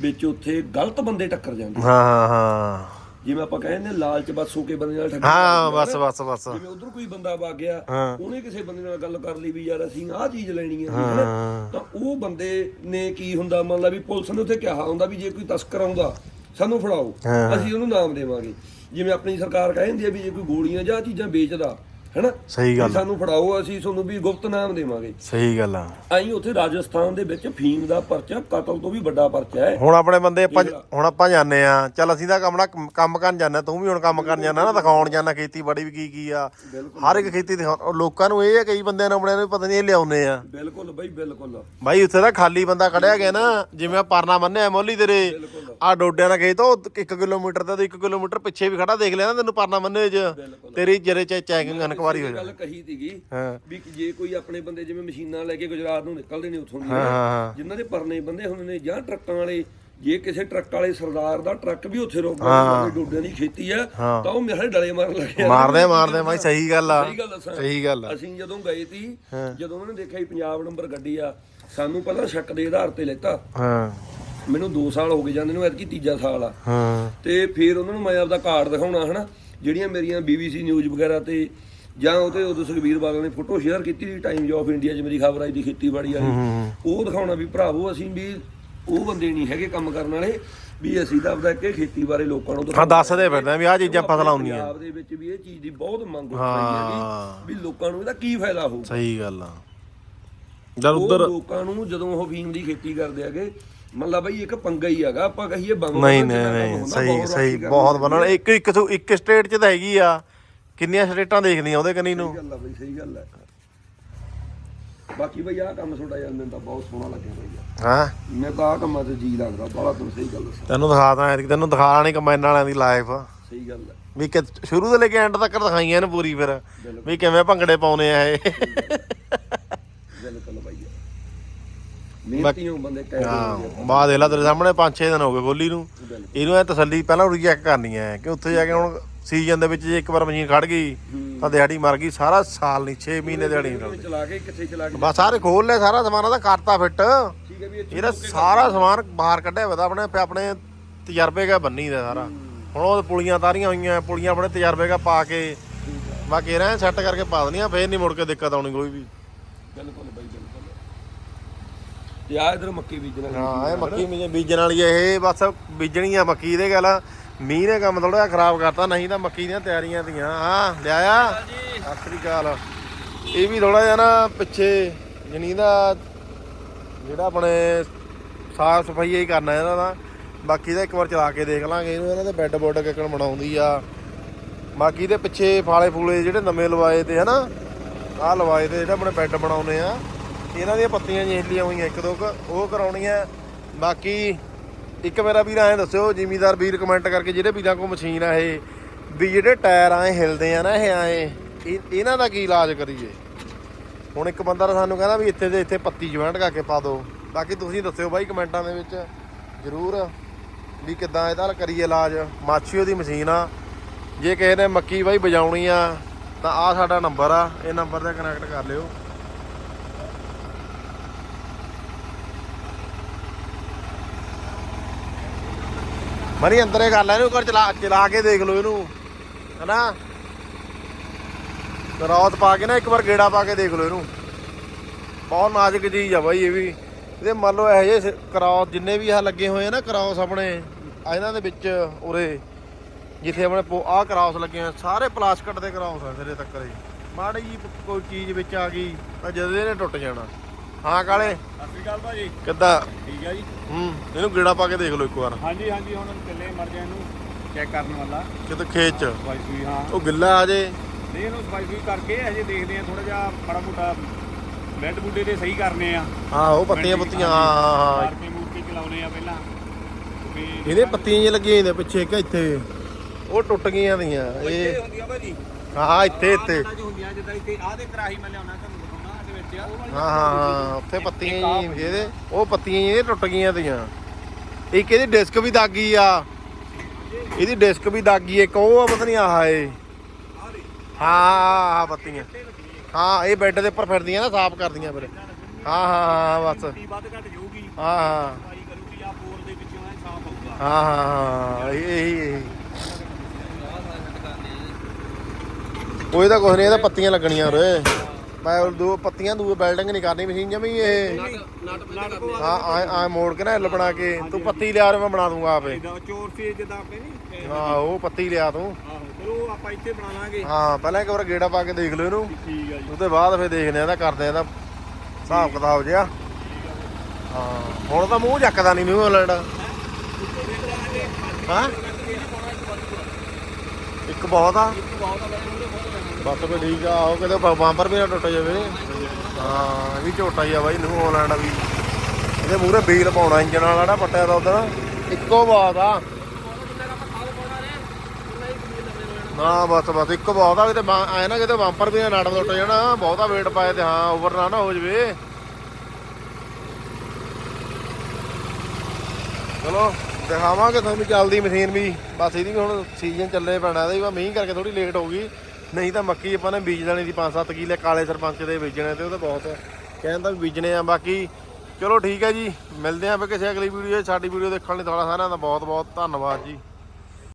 ਵਿੱਚ ਉੱਥੇ ਗਲਤ ਬੰਦੇ ਟੱਕਰ ਜਾਂਦੇ ਹਾਂ ਹਾਂ ਹਾਂ ਜਿਵੇਂ ਆਪਾਂ ਕਹਿੰਦੇ ਨੇ ਲਾਲਚ ਬਸ ਹੋ ਕੇ ਬੰਦੇ ਨਾਲ ਠੱਗੀ ਹਾਂ ਬਸ। ਬਸ ਬਸ ਜਿਵੇਂ ਉਧਰ ਕੋਈ ਬੰਦਾ ਵਗ ਗਿਆ। ਉਹਨੇ ਕਿਸੇ ਬੰਦੇ ਨਾਲ ਗੱਲ ਕਰ ਲਈ ਵੀ ਯਾਰ ਅਸੀਂ ਆਹ ਚੀਜ਼ ਲੈਣੀ ਹੈ ਤਾਂ ਉਹ ਬੰਦੇ ਨੇ ਕੀ ਹੁੰਦਾ ਮੰਨ ਲਾ ਵੀ ਪੁਲਿਸ ਨੇ ਉੱਥੇ ਕਿਹਾ ਹੁੰਦਾ ਵੀ ਜੇ ਕੋਈ ਤਸਕਰ ਆਉਂਦਾ ਸਾਨੂੰ ਫੜਾਓ। ਅਸੀਂ ਉਹਨੂੰ ਨਾਮ ਦੇਵਾਂਗੇ ਜਿਵੇਂ ਆਪਣੀ ਸਰਕਾਰ ਕਹਿੰਦੀ ਹੈ ਵੀ ਜੇ ਕੋਈ ਗੋਲੀਆਂ ਜਾਂ ਚੀਜ਼ਾਂ ਵੇਚਦਾ ਹੈਨਾ? ਸਹੀ ਗੱਲ ਸਾਨੂੰ ਫੜਾਓ ਅਸੀਂ ਤੁਹਾਨੂੰ ਵੀ ਗੁਪਤ ਨਾਮ ਦੇਵਾਂਗੇ। ਸਹੀ ਗੱਲ ਆ। ਆਈ ਉੱਥੇ ਰਾਜਸਥਾਨ ਦੇ ਵਿੱਚ ਫੀਮ ਦਾ ਪਰਚਾ ਕਤਲ ਤੋਂ ਵੀ ਵੱਡਾ ਪਰਚਾ ਹੈ। ਹੁਣ ਆਪਣੇ ਬੰਦੇ ਆਪਾਂ ਹੁਣ ਆਪਾਂ ਜਾਂਦੇ ਆ। ਚੱਲ ਅਸੀਂ ਤਾਂ ਕੰਮ ਨਾ ਕੰਮ ਕਰਨ ਜਾਂਦੇ ਤੂੰ ਵੀ ਹੁਣ ਕੰਮ ਕਰਨ ਜਾਂਦਾ ਨਾ ਦਿਖਾਉਣ ਜਾਂਦਾ ਖੇਤੀਬਾੜੀ ਵੀ ਕੀ ਕੀ ਆ। ਹਰ ਇੱਕ ਖੇਤੀ ਲੋਕਾਂ ਨੂੰ ਇਹ ਆ ਕਈ ਬੰਦਿਆਂ ਨੂੰ ਆਪਣੇ ਨੂੰ ਪਤਾ ਨਹੀਂ ਇਹ ਲਿਆਉਨੇ ਆ। ਬਿਲਕੁਲ ਬਈ ਬਿਲਕੁਲ। ਬਾਈ ਉੱਥੇ ਤਾਂ ਖਾਲੀ ਬੰਦਾ ਖੜਿਆ ਗਿਆ ਨਾ ਜਿਵੇਂ ਆਹ ਪਰਨਾ ਬੰਨਿਆ ਮੋਲੀ ਤੇਰੇ। ਆ ਡੋਡਿਆਂ ਦਾ ਖੇਤ ਉਹ 1 ਕਿਲੋਮੀਟਰ ਦਾ ਤੇ 1 ਕਿਲੋਮੀਟਰ ਪਿੱਛੇ ਵੀ ਖੜਾ ਦੇਖ ਲਿਆ ਨਾ ਤੈਨੂੰ ਪਰਨਾ ਬੰਨੇ ਚ ਤੇਰੀ ਜਰੇ ਚ ਚੈਕਿੰਗ ਇਨਕੁਆਰੀ ਹੋ ਗੱਲ ਕਹੀ ਸੀਗੀ ਹਾਂ। ਵੀ ਜੇ ਕੋਈ ਆਪਣੇ ਬੰਦੇ ਜਿਵੇਂ ਮਸ਼ੀਨਾਂ ਲੈ ਕੇ ਗੁਜਰਾਤ ਨੂੰ ਨਿਕਲਦੇ ਨੇ ਉੱਥੋਂ ਦੀ ਹਾਂ ਹਾਂ ਜਿਨ੍ਹਾਂ ਦੇ ਪਰਨੇ ਬੰਦੇ ਹੁੰਦੇ ਨੇ ਜਾਂ ਟਰੱਕਾਂ ਵਾਲੇ ਜੇ ਕਿਸੇ ਟਰੱਕ ਵਾਲੇ ਸਰਦਾਰ ਦਾ ਟਰੱਕ ਵੀ ਉੱਥੇ ਰੋਕਦਾ ਡੋਡਿਆਂ ਦੀ ਖੇਤੀ ਆ ਹਾਂ। ਤਾਂ ਉਹ ਮੇਰੇ ਡਲੇ ਮਾਰਨ ਲੱਗੇ ਮਾਰਦੇ ਮਾਰਦੇ ਬਾਈ ਸਹੀ ਗੱਲ ਆ। ਸਹੀ ਗੱਲ ਦੱਸਾਂ। ਸਹੀ ਗੱਲ ਆ। ਅਸੀਂ ਜਦੋਂ ਗਏ ਸੀ ਜਦੋਂ ਉਹਨਾਂ ਨੇ ਦੇਖਿਆ ਵੀ ਪੰਜਾਬ ਨੰਬਰ ਗੱਡੀ ਆ ਸਾਨੂੰ ਪਹਿਲਾਂ ਸ਼ੱਕ ਦੇ ਆਧਾਰ ਤੇ ਲੈਤਾ। ਹਾਂ। ਮੈਨੂੰ 2 ਸਾਲ ਹੋ ਗਏ ਜਾਂਦੇ ਨੂੰ ਐਤਕੀ ਤੀਜਾ ਸਾਲ ਆ। ਹਾਂ। ਤੇ ਫਿਰ ਉਹਨਾਂ ਨੂੰ ਮੈਂ ਆਪਦਾ ਕਾਰਡ ਦਿਖਾਉਣਾ ਹਨਾ ਜਿਹੜੀਆਂ ਮੇਰੀਆਂ BBC ਨਿਊਜ਼ ਵਗੈਰਾ ਤੇ ਜਾਂ ਉਹਤੇ ਉਦੋਂ ਸੁਖਬੀਰ ਬਾਦਲ ਨੇ ਫੋਟੋ ਸ਼ੇਅਰ ਕੀਤੀ ਸੀ ਟਾਈਮਜ਼ ਆਫ ਇੰਡੀਆ 'ਚ ਮੇਰੀ ਖਬਰ ਆਈ ਦੀ ਖੇਤੀਬਾੜੀ ਵਾਲੀ। ਉਹ ਦਿਖਾਉਣਾ ਵੀ ਭਰਾਵੋ ਅਸੀਂ ਵੀ ਉਹ ਬੰਦੇ ਨਹੀਂ ਹੈਗੇ ਕੰਮ ਕਰਨ ਵਾਲੇ ਵੀ ਅਸੀਂ ਤਾਂ ਆਪਦਾ ਕਿ ਖੇਤੀ ਬਾਰੇ ਲੋਕਾਂ ਨੂੰ ਹਾਂ ਦੱਸਦੇ ਫਿਰਦੇ ਵੀ ਆਹ ਚੀਜ਼ਾਂ ਫਸਲਾਂ ਹੁੰਦੀਆਂ। ਪੰਜਾਬ ਦੇ ਵਿੱਚ ਵੀ ਇਹ ਚੀਜ਼ ਦੀ ਬਹੁਤ ਮੰਗ ਹੋ ਰਹੀ ਹਾਂ। ਵੀ ਲੋਕਾਂ ਨੂੰ ਇਹਦਾ ਕੀ ਫਾਇਦਾ ਹੋਊ। ਸਹੀ ਗੱਲ ਆ। ਜਦ ਉਧਰ ਲੋਕਾਂ ਨੂੰ ਜਦੋਂ ਉਹ ਫੀਮ ਦੀ ਖੇਤੀ ਕਰਦੇ ਹੈਗੇ ਮਤਲਬ ਬਈ ਇੱਕ ਪੰਗਾ ਹੀ ਹੈਗਾ ਆਪਾਂ ਕਹੀਏ ਬੰਬ ਨਹੀਂ ਨਹੀਂ ਸਹੀ ਸਹੀ ਬਹੁਤ ਬਣਨ ਇੱਕ ਇੱਕ ਤੋਂ ਇੱਕ ਸਟੇਟ 'ਚ ਤਾਂ ਹੈਗੀ ਆ। ਕਿੰਨੀਆਂ ਸਟੇਟਾਂ ਦੇਖਦੀਆਂ ਉਹਦੇ ਕਨੀ ਨੂੰ? ਸਹੀ ਗੱਲ ਆ ਬਈ ਸਹੀ ਗੱਲ ਹੈ ਬਾਕੀ ਬਈ ਆਹ ਕੰਮ ਯਾਰ ਮੈਨੂੰ ਤਾਂ ਬਹੁਤ ਸੋਹਣਾ ਲੱਗਿਆ ਬਈ ਹਾਂ। ਮੈਂ ਤਾਂ ਆਹ ਕੰਮਾਂ 'ਚ ਜੀ ਲੱਗਦਾ ਬਾਹਲਾ ਤੈਨੂੰ ਸਹੀ ਗੱਲ ਦੱਸਾਂ। ਤੈਨੂੰ ਦਿਖਾਦਾ ਐਤਕੀ ਤੈਨੂੰ ਦਿਖਾ ਨਹੀਂ ਕੰਬਾਈਨ ਵਾਲਿਆਂ ਦੀ ਲਾਈਫ ਸਹੀ ਗੱਲ ਵੀ ਕਿ ਸ਼ੁਰੂ ਤੋਂ ਲੈ ਕੇ ਐਂਡ ਤੱਕ ਦਿਖਾਈਆਂ ਨੇ ਪੂਰੀ ਫਿਰ ਵੀ ਕਿਵੇਂ ਭੰਗੜੇ ਪਾਉਨੇ ਆ ਇਹ। ਬਿਲਕੁਲ ਬਈ ਮਿਹਨਤੀਆਂ ਬੰਦੇ ਕਹਿ ਰਹੇ ਹਾਂ ਬਾਅਦ ਦੇ ਲਾ ਤੇਰੇ ਸਾਹਮਣੇ 5-6 ਦਿਨ ਹੋ ਗਏ ਗੋਲੀ ਨੂੰ। ਇਹਨੂੰ ਐ ਤਸੱਲੀ ਪਹਿਲਾਂ ਉਰੀ ਚੈੱਕ ਕਰਨੀ ਐ ਕਿ ਉੱਥੇ ਜਾ ਕੇ ਹੁਣ ਸੀਜ਼ਨ ਦੇ ਵਿੱਚ ਜੇ ਇੱਕ ਵਾਰ ਮਸ਼ੀਨ ਖੜ ਗਈ ਤਾਂ ਦਿਹਾੜੀ ਮਰ ਗਈ ਸਾਰਾ ਸਾਲ ਨਹੀਂ 6 ਮਹੀਨੇ ਦਿਹਾੜੀ ਨਹੀਂ ਬਿਲਕੁਲ ਚਲਾ ਕੇ ਕਿੱਥੇ ਚਲਾ ਕੇ ਬਸ ਸਾਰੇ ਖੋਲ ਲੈ ਸਾਰਾ ਸਮਾਨ ਉਹਦਾ ਕਰਤਾ ਫਿੱਟ। ਠੀਕ ਹੈ ਵੀ ਇਹ ਇਹਦਾ ਸਾਰਾ ਸਮਾਨ ਬਾਹਰ ਕੱਢਿਆ ਤਾਂ ਆਪਣੇ ਆਪਣੇ ਤਜਰਬੇ ਕਾ ਬੰਨੀ ਦਾ ਸਾਰਾ। ਹੁਣ ਉਹ ਪੁਲੀਆਂ ਤਾਰੀਆਂ ਹੋਈਆਂ ਪੁਲੀਆਂ ਆਪਣੇ ਤਜਰਬੇ ਕਾ ਪਾ ਕੇ ਬਾਕੀ ਰਹਿ ਸੈੱਟ ਕਰਕੇ ਪਾ ਦਨੀਆਂ ਫੇਰ ਨਹੀਂ ਮੁੜ ਕੇ ਦਿੱਕਤ ਆਉਣੀ ਕੋਈ ਵੀ। ਬਿਲਕੁਲ ਬਈ ਬਿਲਕੁਲ। ਤੇ ਆ ਇਧਰ ਮੱਕੀ ਬੀਜਣਾ ਹਾਂ ਇਹ ਮੱਕੀ ਬੀਜ- ਬੀਜਣ ਵਾਲੀ ਇਹ ਬਸ ਬੀਜਣੀ ਆ ਮੱਕੀ ਦੇ ਗੱਲ। ਮੀਂਹ ਨੇ ਕੰਮ ਥੋੜਾ ਜਿਹਾ ਖਰਾਬ ਕਰਤਾ ਨਹੀਂ ਤਾਂ ਮੱਕੀ ਦੀਆਂ ਤਿਆਰੀਆਂ ਤੀਆਂ ਹਾਂ ਲਿਆਇਆ? ਸਤਿ ਸ੍ਰੀ ਅਕਾਲ। ਇਹ ਵੀ ਥੋੜਾ ਜਿਹਾ ਨਾ ਪਿੱਛੇ ਜਣੀ ਦਾ ਜਿਹੜਾ ਆਪਣੇ ਸਾਫ਼ ਸਫ਼ਾਈ ਹੀ ਕਰਨਾ ਇਹਨਾਂ ਦਾ ਬਾਕੀ ਦਾ ਇੱਕ ਵਾਰ ਚਲਾ ਕੇ ਦੇਖ ਲਾਂਗੇ ਇਹਨੂੰ ਇਹਨਾਂ ਦੇ ਬੈੱਡ ਬੋਰਡ ਕਿੱਕਣ ਬਣਾਉਂਦੀ ਆ। ਬਾਕੀ ਦੇ ਪਿੱਛੇ ਫਾਲੇ ਫੂਲੇ ਜਿਹੜੇ ਨਵੇਂ ਲਵਾਏ ਤੇ ਹਨਾ ਆਹ ਲਵਾਏ ਤੇ ਜਿਹੜੇ ਆਪਣੇ ਬੈੱਡ ਬਣਾਉਨੇ ਆ। ਇਹਨਾਂ ਦੀਆਂ ਪੱਤੀਆਂ ਜਿਹੀਆਂ ਹਿੱਲੀਆਂ ਹੋਈਆਂ ਇੱਕ ਦੋ ਉਹ ਕਰਾਉਣੀਆਂ। ਬਾਕੀ ਇੱਕ ਮੇਰਾ ਵੀਰ ਐਂ ਦੱਸਿਓ, ਜ਼ਿਮੀਦਾਰ ਵੀਰ ਕਮੈਂਟ ਕਰਕੇ ਜਿਹੜੇ ਵੀਰਾਂ ਕੋਲ ਮਸ਼ੀਨ ਆ ਇਹ, ਵੀ ਜਿਹੜੇ ਟਾਇਰ ਐ ਹਿਲਦੇ ਆ ਨਾ ਇਹ ਐਂ ਇਹ- ਇਹਨਾਂ ਦਾ ਕੀ ਇਲਾਜ ਕਰੀਏ? ਹੁਣ ਇੱਕ ਬੰਦਾ ਤਾਂ ਸਾਨੂੰ ਕਹਿੰਦਾ ਵੀ ਇੱਥੇ ਦੇ ਇੱਥੇ ਪੱਤੀ ਜੁਆਇੰਟ ਕਰਕੇ ਪਾ ਦਿਓ। ਬਾਕੀ ਤੁਸੀਂ ਦੱਸਿਓ ਬਾਈ ਕਮੈਂਟਾਂ ਦੇ ਵਿੱਚ, ਜ਼ਰੂਰ, ਵੀ ਕਿੱਦਾਂ ਇਹਦਾ ਕਰੀਏ ਇਲਾਜ। ਮਾਛੀਓ ਦੀ ਮਸ਼ੀਨ ਆ। ਜੇ ਕਿਸੇ ਨੇ ਮੱਕੀ ਬਾਈ ਵਜਾਉਣੀ ਆ, ਤਾਂ ਆ ਸਾਡਾ ਨੰਬਰ ਆ, ਇਹ ਨੰਬਰ ਤੇ ਕਨੈਕਟ ਕਰ ਲਿਓ। ਮਰੀ ਅੰਦਰੇ ਕਰ ਲੈ ਇਹਨੂੰ ਕਰ ਚਲਾ ਚਲਾ ਕੇ ਦੇਖ ਲਓ ਇਹਨੂੰ। ਹਨਾ? ਰੌਤ ਪਾ ਕੇ ਨਾ ਇੱਕ ਵਾਰ ਗੇੜਾ ਪਾ ਕੇ ਦੇਖ ਲਓ ਇਹਨੂੰ। ਬਹੁਤ ਨਾਜ਼ੁਕ ਚੀਜ਼ ਆ ਬਾਈ ਇਹ ਵੀ। ਇਹਦੇ ਮੰਨ ਲਓ ਇਹੋ ਜਿਹੇ ਕਰਾਉਸ ਜਿੰਨੇ ਵੀ ਆ ਲੱਗੇ ਹੋਏ ਆ ਨਾ ਕਰਾਉਸ ਆਪਣੇ ਆ ਇਹਨਾਂ ਦੇ ਵਿੱਚ ਉਰੇ ਜਿੱਥੇ ਆਪਣੇ ਆਹ ਕਰਾਉਸ ਲੱਗੇ ਆ ਸਾਰੇ ਪਲਾਸਟਿਕ ਦੇ ਕਰਾਉਸ ਆ ਸਿਰੇ ਤੱਕ ਦੇ। ਮਾੜੀ ਜੀ ਕੋਈ ਚੀਜ਼ ਵਿੱਚ ਆ ਗਈ ਤਾਂ ਜਦੇ ਇਹਨੇ ਟੁੱਟ ਜਾਣਾ। ਹਾਂ ਕਾਲੇ? ਸਤਿ ਸ਼੍ਰੀ ਅਕਾਲ ਭਾਜੀ। ਕਿੱਦਾਂ? ਠੀਕ ਆ ਜੀ। ਹੂੰ। ਇਹਨੂੰ ਗੇੜਾ ਪਾ ਕੇ ਦੇਖ ਲਓ ਇੱਕ ਵਾਰ। ਹਾਂਜੀ ਹਾਂਜੀ ਹੁਣ ਚੱਲੇ ਮਰ ਜਾ ਇਹਨੂੰ। ਚੈੱਕ ਕਰਨ ਵਾਲਾ। ਕਿਤੇ ਖੇਤ ਚ। ਸਫ਼ਾਈ ਸੂਈ ਹਾਂ। ਉਹ ਗਿੱਲਾ ਆ ਜੇ। ਨਹੀਂ ਇਹਨੂੰ ਸਫ਼ਾਈ ਸੂਈ ਕਰਕੇ ਹਜੇ ਦੇਖਦੇ ਆ ਥੋੜਾ ਜਿਹਾ ਮਾੜਾ ਮੋਟਾ ਬੈੱਡ ਬੁੱਡੇ ਦੇ ਸਹੀ ਕਰਨੇ ਆ। ਹਾਂ ਉਹ ਪੱਤੀਆਂ ਪੁੱਤੀਆਂ ਹਾਂ ਹਾਂ ਹਾਂ। ਮਾਰ ਕੇ ਮੂਰ ਕੇ ਚਲਾਉਨੇ ਆ ਪਹਿਲਾਂ। ਫੇਰ ਇਹਦੇ ਪੱਤੀਆਂ ਜਿਹੀਆਂ ਲੱਗੀਆਂ ਇਹਦੇ ਪਿੱਛੇ ਇੱਕ ਇੱਥੇ। ਉਹ ਟੁੱਟ ਗਈਆਂ ਦੀਆਂ ਇਹ। ਹੁੰਦੀਆਂ ਭਾਜੀ। ਹਾਂ ਇੱਥੇ ਇੱਥੇ। ਹੁੰਦੀਆਂ ਜਿੱਦਾਂ ਇੱਥੇ ਆਹ ਦੇ ਕਰਾਹੀ ਮੈਂ ਲਿਆਉਣਾ ਆ ਹਾਂ ਹਾਂ ਹਾਂ ਉੱਥੇ ਪੱਤੀਆਂ ਜੀ ਇਹਦੇ। ਉਹ ਪੱਤੀਆਂ ਇਹਦੇ ਟੁੱਟ ਗਈਆਂ ਦੀਆਂ ਇੱਕ ਇਹਦੀ ਡਿਸਕ ਵੀ ਦਾਗੀ ਆ। ਇਹਦੀ ਡਿਸਕ ਵੀ ਦਾਗੀ ਇੱਕ ਉਹ ਆ ਪਤਾ ਨਹੀਂ ਆਹ ਏ ਹਾਂ ਹਾਂ ਪੱਤੀਆਂ। ਹਾਂ ਇਹ ਬੈੱਡ ਦੇ ਉੱਪਰ ਫਿਰਦੀਆਂ ਨਾ ਸਾਫ਼ ਕਰਦੀਆਂ ਫਿਰ। ਹਾਂ ਹਾਂ ਹਾਂ ਬਸ। ਵੱਧ ਘਟ ਜਾਊਗੀ। ਹਾਂ ਹਾਂ। ਸਫ਼ਾਈ ਕਰੂਗੀ ਆ ਬੋਰ ਦੇ ਵਿੱਚੋਂ ਐ ਸਾਫ਼ ਹੋਊਗਾ। ਹਾਂ ਹਾਂ ਹਾਂ ਇਹ- ਇਹੀ ਇਹੀ। ਕੋਈ ਤਾਂ ਕੁਛ ਨਹੀਂ ਇਹਦਾ ਪੱਤੀਆਂ ਲੱਗਣੀਆਂ ਉਰੇ। ਮੈਂ ਉਹ ਦੋ ਪੱਤੀਆਂ ਦੂਏ ਬਿਲਡਿੰਗ ਨਹੀਂ ਕਰਨੀ ਮਸ਼ੀਨ ਜਮੀ ਇਹ। ਹਾਂ ਆ ਆ ਮੋੜ ਕੇ ਨਾ ਹਿੱਲ ਬਣਾ ਕੇ ਤੂੰ ਪੱਤੀ ਲਿਆ ਰ ਮੈਂ ਬਣਾ ਦੂੰਗਾ ਆਪੇ। ਚੋਰ ਸੀ ਜਿੱਦਾਂ ਆਪਣੇ ਨਹੀਂ ਹਾਂ ਉਹ ਪੱਤੀ ਲਿਆ ਤੂੰ। ਆਹੋ ਚਲੋ ਆਪਾਂ ਇੱਥੇ ਬਣਾ ਲਾਂਗੇ। ਹਾਂ ਪਹਿਲਾਂ ਇੱਕ ਵਾਰ ਗੇੜਾ ਪਾ ਕੇ ਦੇਖ ਲਓ ਇਹਨੂੰ। ਠੀਕ ਆ ਜੀ। ਉਹਦੇ ਬਾਅਦ ਫਿਰ ਦੇਖਦੇ ਆ ਇਹਦਾ ਕਰਦੇ ਆ ਇਹਦਾ ਹਿਸਾਬ ਕਿਤਾਬ ਜਿਆ ਹਾਂ ਹੁਣ ਤਾਂ ਮੂੰਹ ਚੱਕਦਾ ਨਹੀਂ ਨਿਊ ਹਾਲੈਂਡ ਹਾਂ। ਇੱਕ ਬਹੁਤ ਆ। ਬਸ ਵੀ ਠੀਕ ਆ, ਉਹ ਕਿਤੇ ਬੰਪਰ ਵੀ ਨਾ ਟੁੱਟ ਜਾਵੇ। ਹਾਂ, ਇਹ ਵੀ ਝੋਟਾ ਹੀ ਆ ਬਾਈ, ਨਿਊ ਹਾਲੈਂਡ ਵੀ। ਇਹਦੇ ਮੂਹਰੇ ਬੀਲ ਪਾਉਣਾ ਇੰਜਨ ਵਾਲਾ ਨਾ, ਪੱਟਿਆ ਦਾ ਉਧਰ। ਇੱਕੋ ਬਾਤ ਆ। ਨਾ, ਬਸ ਬਸ, ਇੱਕ ਬਹੁਤ ਆ, ਕਿਤੇ ਬਾ- ਨਾ ਕਿਤੇ ਬੰਪਰ ਵੀ ਨਾ ਟੁੱਟ ਜਾਣਾ, ਬਹੁਤਾ weight ਪਾਏ ਤੇ, ਹਾਂ ਓਵਰ ਨਾ ਨਾ ਹੋ ਜਵੇ। ਚਲੋ, ਦਿਖਾਵਾਂਗੇ ਤੁਹਾਨੂੰ ਚੱਲਦੀ ਮਸ਼ੀਨ ਵੀ। ਬਸ ਇਹਦੀ ਵੀ ਹੁਣ ਸੀਜ਼ਨ ਚੱਲੇ ਪੈਣਾ, ਇਹਦਾ ਵੀ ਮੀਂਹ ਕਰਕੇ ਥੋੜੀ ਲੇਟ ਹੋ ਗਈ। ਨਹੀਂ ਤਾਂ ਮੱਕੀ ਆਪਾਂ ਨੇ ਬੀਜ ਦੇਣੀ ਸੀ 5-7 ਕਿੱਲੇ, ਕਾਲੇ ਸਰਪੰਚ ਦੇ ਬੀਜਣੇ ਤੇ ਉਹ ਤਾਂ ਬਹੁਤ ਕਹਿੰਦਾ ਵੀ ਬੀਜਣੇ ਆ, ਬਾਕੀ ਚਲੋ ਠੀਕ ਹੈ ਜੀ, ਮਿਲਦੇ ਆਂ ਫਿਰ ਕਿਸੇ ਅਗਲੀ ਵੀਡੀਓ ਸਾਡੀ ਵੀਡੀਓ ਦੇਖਣ ਲਈ ਤੁਹਾਡਾ ਸਾਰਿਆਂ ਦਾ ਬਹੁਤ ਬਹੁਤ ਧੰਨਵਾਦ ਜੀ।